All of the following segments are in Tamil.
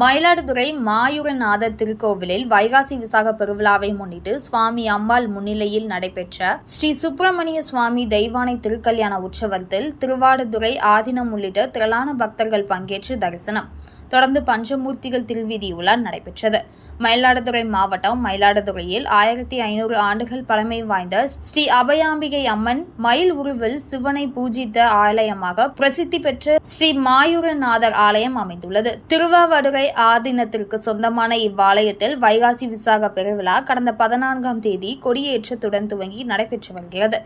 மயிலாடுதுறை மாயூரநாதர் திருக்கோவிலில் வைகாசி விசாக பெருவிழாவை முன்னிட்டு சுவாமி அம்பாள் முன்னிலையில் நடைபெற்ற ஸ்ரீ சுப்பிரமணிய சுவாமி தெய்வானை திருக்கல்யாண உற்சவத்தில் திருவாடுதுறை ஆதீனம் உள்ளிட்ட திரளான பக்தர்கள் பங்கேற்று தரிசனம். தொடர்ந்து பஞ்சமூர்த்திகள் திருவீதி உலா நடைபெற்றது. மயிலாடுதுறை மாவட்டம் மயிலாடுதுறையில் ஆயிரத்தி ஐநூறு ஆண்டுகள் பழமை வாய்ந்த ஸ்ரீ அபயாம்பிகை அம்மன் மயில் உருவில் சிவனை பூஜித்த ஆலயமாக பிரசித்தி பெற்ற ஸ்ரீ மாயூரநாதர் ஆலயம் அமைந்துள்ளது. திருவாவடுகை ஆதீனத்திற்கு சொந்தமான இவ்வாலயத்தில் வைகாசி விசாக பெருவிழா கடந்த பதினான்காம் தேதி கொடியேற்றத்துடன் துவங்கி நடைபெற்று வருகிறது.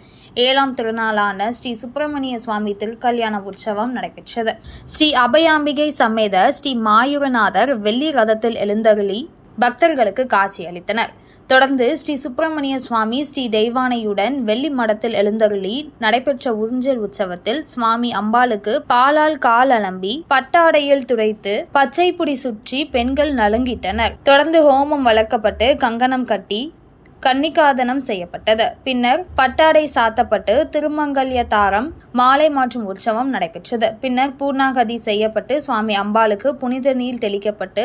ஏழாம் திருநாளான ஸ்ரீ சுப்பிரமணிய சுவாமி திருக்கல்யாண உற்சவம் நடைபெற்றது. ஸ்ரீ அபயாம்பிகை சமேத ஸ்ரீ மாயூரநாதர் வெள்ளி ரதத்தில் எழுந்தருளி பக்தர்களுக்கு காட்சியளித்தனர் தொடர்ந்து ஸ்ரீ சுப்பிரமணிய சுவாமி ஸ்ரீ தெய்வானையுடன் வெள்ளி மடத்தில் எழுந்தருளி நடைபெற்ற உறிஞ்சல் உற்சவத்தில் சுவாமி அம்பாளுக்கு பாலால் கால் அலம்பி பட்டாடையில் துடைத்து பச்சை புடி சுற்றி பெண்கள் நலுங்கிட்டனர். தொடர்ந்து ஹோமம் வளர்க்கப்பட்டு கங்கணம் கட்டி கன்னிகாதனம் செய்யப்பட்டது. பின்னர் பட்டாடை சாத்தப்பட்டு திருமங்கல்ய தாரம் மாலை மாற்றும் உற்சவம் நடைபெற்றது. பின்னர் பூர்ணாகதி செய்யப்பட்டு சுவாமி அம்பாளுக்கு புனித நீர் தெளிக்கப்பட்டு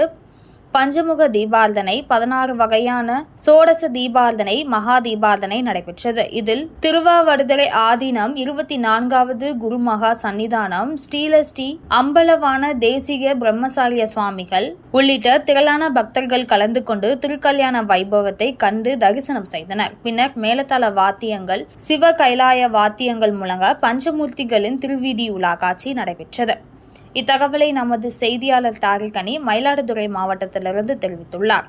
பஞ்சமுக தீபார்த்தனை பதினாறு வகையான சோடச தீபார்த்தனை மகா தீபார்த்தனை நடைபெற்றது. இதில் திருவாவடுதலை ஆதீனம் இருபத்தி நான்காவது குருமகா சன்னிதானம் ஸ்ரீலஸ்ரீ அம்பலவான தேசிக பிரம்மசாரிய சுவாமிகள் உள்ளிட்ட திரளான பக்தர்கள் கலந்து கொண்டு திருக்கல்யாண வைபவத்தை கண்டு தரிசனம் செய்தனர். பின்னர் மேலதள வாத்தியங்கள் சிவ கைலாய வாத்தியங்கள் முழங்க பஞ்சமூர்த்திகளின் திருவீதி உலா காட்சி நடைபெற்றது. இத்தகவலை நமது செய்தியாளர் தாரிகனி மயிலாடுதுறை மாவட்டத்திலிருந்து தெரிவித்துள்ளார்.